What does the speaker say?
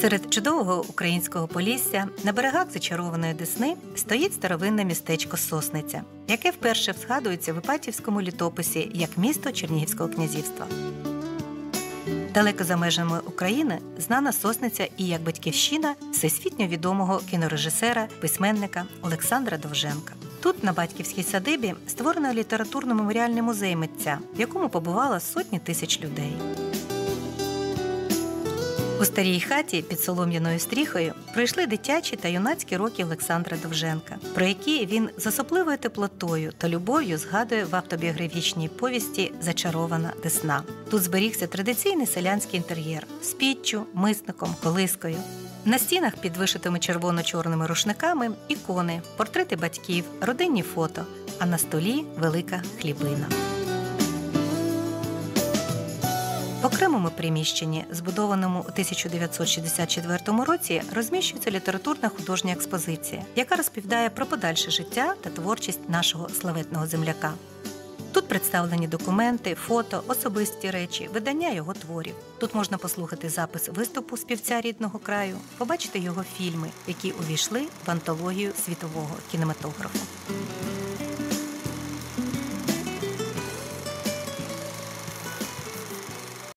Серед чудового українського полісся на берегах зачарованої Десни стоїть старовинне містечко Сосниця, яке вперше згадується в Іпатівському літописі як місто Чернігівського князівства. Далеко за межами України знана сосниця і як батьківщина всесвітньо відомого кінорежисера, письменника Олександра Довженка. Тут, на батьківській садибі, створено літературно-меморіальний музей митця, в якому побувало сотні тисяч людей. У старій хаті під солом'яною стріхою пройшли дитячі та юнацькі роки Олександра Довженка, про які він з особливою теплотою та любов'ю згадує в автобіографічній повісті Зачарована Десна. Тут зберігся традиційний селянський інтер'єр з піччю, мисником, колискою. На стінах під вишитими червоно-чорними рушниками ікони, портрети батьків, родинні фото, а на столі велика хлібина. В приміщенні, збудованому у 1964 році, розміщується літературна художня експозиція, яка розповідає про подальше життя та творчість нашого славетного земляка. Тут представлені документи, фото, особисті речі, видання його творів. Тут можна послухати запис виступу співця рідного краю, побачити його фільми, які увійшли в антологію світового кінематографу.